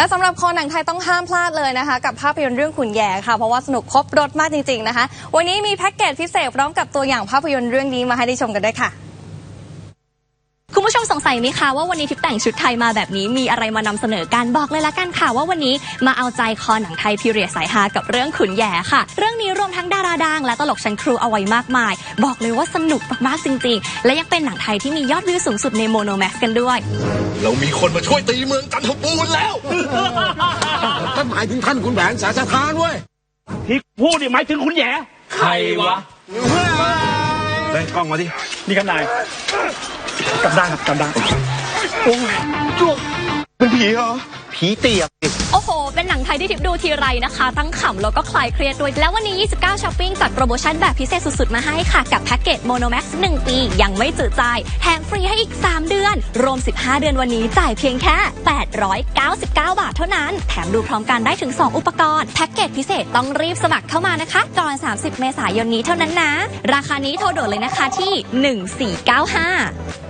และสำหรับคอหนังไทยต้องห้ามพลาดเลยนะคะ กับภาพยนตร์เรื่องขุนแย่ค่ะ เพราะว่าสนุกครบรถมากจริงๆนะคะ วันนี้มีแพ็กเกจพิเศษพร้อมกับตัวอย่างภาพยนตร์เรื่องนี้มาให้ได้ชมกันด้วยค่ะ คุณผู้ชมสงสัยไหมคะว่าวันนี้ทิพย์แต่งชุดไทยมาแบบนี้มีอะไรมานำเสนอกันบอกเลยละกันค่ะ ว่าวันนี้มาเอาใจคอหนังไทยพีเรียดสายฮากับเรื่องขุนแย่ค่ะ เรื่องนี้รวมทั้งดาราดังและตลกชั้นครูเอาไว้มากมาย บอกเลยว่าสนุกมากๆจริงๆ และยังเป็นหนังไทยที่มียอดวิวสูงสุดในโมโนแม็กกันด้วย เรามีคนมาช่วยตีเมืองจันทบูรณ์แล้ว ท่านหมายถึงท่านขุนแผนสาชาทานเว้ยที่พูดนี่หมายถึงคุณแย่ใครวะ เล่นกล้องมาดิ นี่ครับนาย กลับด้านครับกลับด้านเป็นผีเหรอผีเตียบโอ้โห เป็นหนังไทยที่ทิพย์ดูทีไรนะคะตั้งขำแล้วก็คลายเครียดด้วย แล้ววันนี้ 29ช้อปปิ้งจัดโปรโมชั่นแบบพิเศษสุดๆ มาให้ค่ะ กับแพ็กเกจโมโนแม็กซ์1ปี ยังไม่จืดจ่ายแถมฟรีให้อีก 3 เดือน รวม 15 เดือนวันนี้จ่ายเพียงแค่ 899 บาทเท่านั้น แถมดูพร้อมกันได้ถึง 2 อุปกรณ์ แพ็กเกจพิเศษต้องรีบสมัครเข้ามานะคะก่อน 30 เมษายนนี้เท่านั้นนะ ราคานี้โทรด่วนเลยนะคะที่ 1495